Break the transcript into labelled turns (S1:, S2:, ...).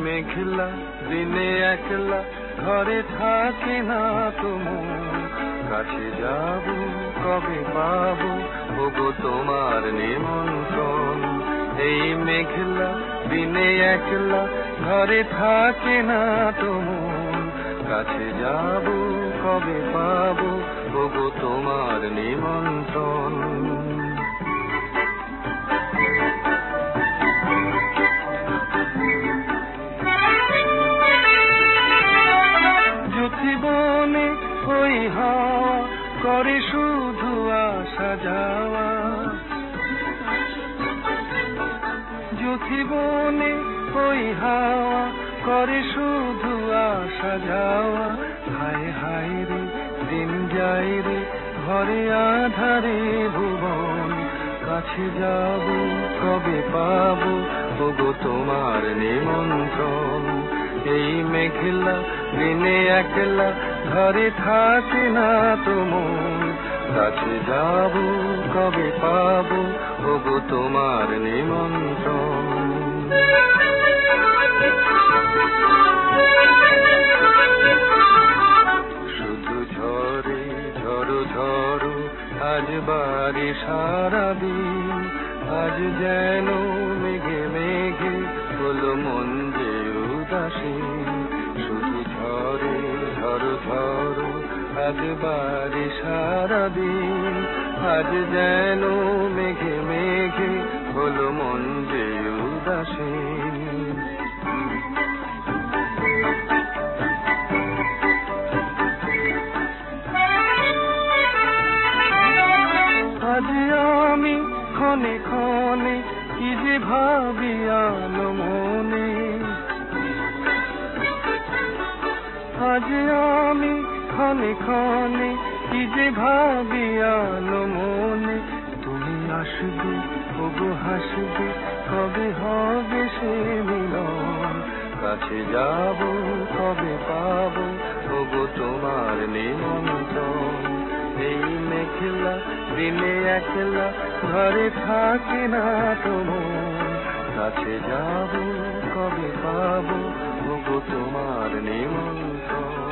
S1: মেঘলা দিনে একলা ঘরে থাকে না তোমার কাছে যাব, কবে পাবো? ওগো তোমার নিমন্ত্রণ। এই মেঘলা দিনে একলা ঘরে থাকে না তোমার কাছে যাব, কবে পাবো? ওগো তোমার নিমন্ত্রণ। হাওয়া করে শুধু আসা যাওয়া। বনে ওই হাওয়া করে শুধু আসা যাওয়া। হায় হায় রে, দিন যায় রে, ঘরে আধারে ভুবন। কাছে যাব, কবে পাবো তোমার নিমন্ত্রণ। এই মেঘলা দিনে একলা ঘরে থাকে না তোমার কাছে যাব, কবে পাবো ওগো তোমার নিমন্ত্রণ। শুধু ঝরে ঝড়ো ঝড়ো, আজ বাড়ি সারাদিন আজ যেন মেঘে মেঘে হলো মন উদাসী শুধু ঝরে ঝড়ো ঝড়ো আজ বাড়ি সারাদিন। আজ যেন মেঘে মেঘে হলো মন যে উদাসী আজ আমি ক্ষণে ক্ষণে কি যে ভাবি আজ আমি ক্ষণে ক্ষণে কি যে ভাবি আলো মনে। তুমি আসবে ওগো হাসবে, কবে হবে সে মিলন? কাছে যাব, কবে পাবো ওগো তোমার নিমন্ত্রণ। এই মেঘলা দিনে একলা ঘরে থাকে না তোমার। কাছে যাব, কবে পাবো তোমার নিমন্ত্রণ